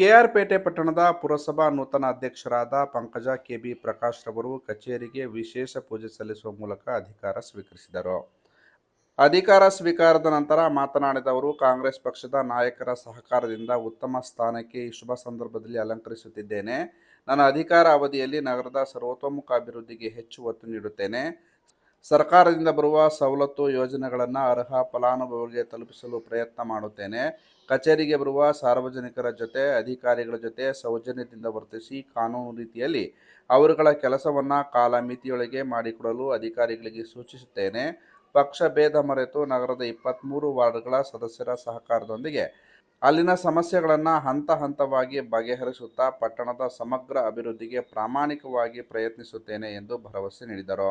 ಕೆಆರ್ಪೇಟೆ ಪಟ್ಟಣದ ಪುರಸಭಾ ನೂತನ ಅಧ್ಯಕ್ಷರಾದ ಪಂಕಜ ಕೆಬಿ ಪ್ರಕಾಶ್ ರವರು ಕಚೇರಿಗೆ ವಿಶೇಷ ಪೂಜೆ ಸಲ್ಲಿಸುವ ಮೂಲಕ ಅಧಿಕಾರ ಸ್ವೀಕರಿಸಿದರು. ಅಧಿಕಾರ ಸ್ವೀಕಾರದ ನಂತರ ಮಾತನಾಡಿದ ಅವರು, ಕಾಂಗ್ರೆಸ್ ಪಕ್ಷದ ನಾಯಕರ ಸಹಕಾರದಿಂದ ಉತ್ತಮ ಸ್ಥಾನಕ್ಕೆ ಈ ಶುಭ ಸಂದರ್ಭದಲ್ಲಿ ಅಲಂಕರಿಸುತ್ತಿದ್ದೇನೆ. ನನ್ನ ಅಧಿಕಾರ ಅವಧಿಯಲ್ಲಿ ನಗರದ ಸರ್ವತೋಮುಖ ಅಭಿವೃದ್ಧಿಗೆ ಹೆಚ್ಚು ಒತ್ತು ನೀಡುತ್ತೇನೆ. ಸರ್ಕಾರದಿಂದ ಬರುವ ಸವಲತ್ತು ಯೋಜನೆಗಳನ್ನು ಅರ್ಹ ಫಲಾನುಭವಿಗಳಿಗೆ ತಲುಪಿಸಲು ಪ್ರಯತ್ನ ಮಾಡುತ್ತೇನೆ. ಕಚೇರಿಗೆ ಬರುವ ಸಾರ್ವಜನಿಕರ ಜೊತೆ, ಅಧಿಕಾರಿಗಳ ಜೊತೆ ಸೌಜನ್ಯದಿಂದ ವರ್ತಿಸಿ ಕಾನೂನು ರೀತಿಯಲ್ಲಿ ಅವರುಗಳ ಕೆಲಸವನ್ನು ಕಾಲಮಿತಿಯೊಳಗೆ ಮಾಡಿಕೊಡಲು ಅಧಿಕಾರಿಗಳಿಗೆ ಸೂಚಿಸುತ್ತೇನೆ. ಪಕ್ಷ ಭೇದ ಮರೆತು ನಗರದ ಇಪ್ಪತ್ತ್ಮೂರು ವಾರ್ಡ್ಗಳ ಸದಸ್ಯರ ಸಹಕಾರದೊಂದಿಗೆ ಅಲ್ಲಿನ ಸಮಸ್ಯೆಗಳನ್ನು ಹಂತ ಹಂತವಾಗಿ ಬಗೆಹರಿಸುತ್ತಾ ಪಟ್ಟಣದ ಸಮಗ್ರ ಅಭಿವೃದ್ಧಿಗೆ ಪ್ರಾಮಾಣಿಕವಾಗಿ ಪ್ರಯತ್ನಿಸುತ್ತೇನೆ ಎಂದು ಭರವಸೆ ನೀಡಿದರು.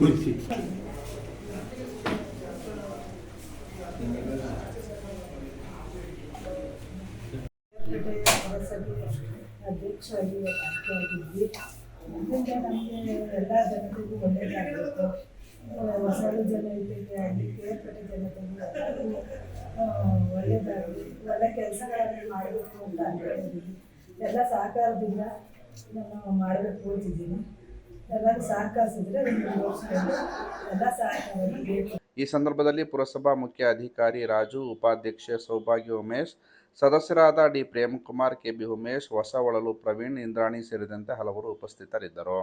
ಕುಳಿಸಿ ನಮಗೆ ಎಲ್ಲ ಜನತೆಗೂ ಒಳ್ಳೆಯದಾಗಬೇಕು ಹೊಸಳ್ಳ ಜನತೆಗೆ ಆಗಲಿ ಕೇರ್ಪೇಟೆ ಜನತೆಗೆ ಒಳ್ಳೆಯದಾಗಲಿ ಒಳ್ಳೆ ಕೆಲಸಗಳನ್ನು ಮಾಡಬೇಕು ಅಂತ ಎಲ್ಲ ಸಹಕಾರದಿಂದ ನಾನು ಮಾಡಬೇಕು ಅಂತಿದ್ದೀನಿ ಈ ಸಂದರ್ಭದಲ್ಲಿ ಪುರಸಭಾ ಮುಖ್ಯ ಅಧಿಕಾರಿ ರಾಜು, ಉಪಾಧ್ಯಕ್ಷೆ ಸೌಭಾಗ್ಯ ಉಮೇಶ್, ಸದಸ್ಯರಾದ ಡಿ ಪ್ರೇಮಕುಮಾರ್, ಕೆಬಿ ಉಮೇಶ್ ಹೊಸ ಒಳಲು ಪ್ರವೀಣ್, ಇಂದ್ರಾಣಿ ಸೇರಿದಂತೆ ಹಲವರು ಉಪಸ್ಥಿತರಿದ್ದರು.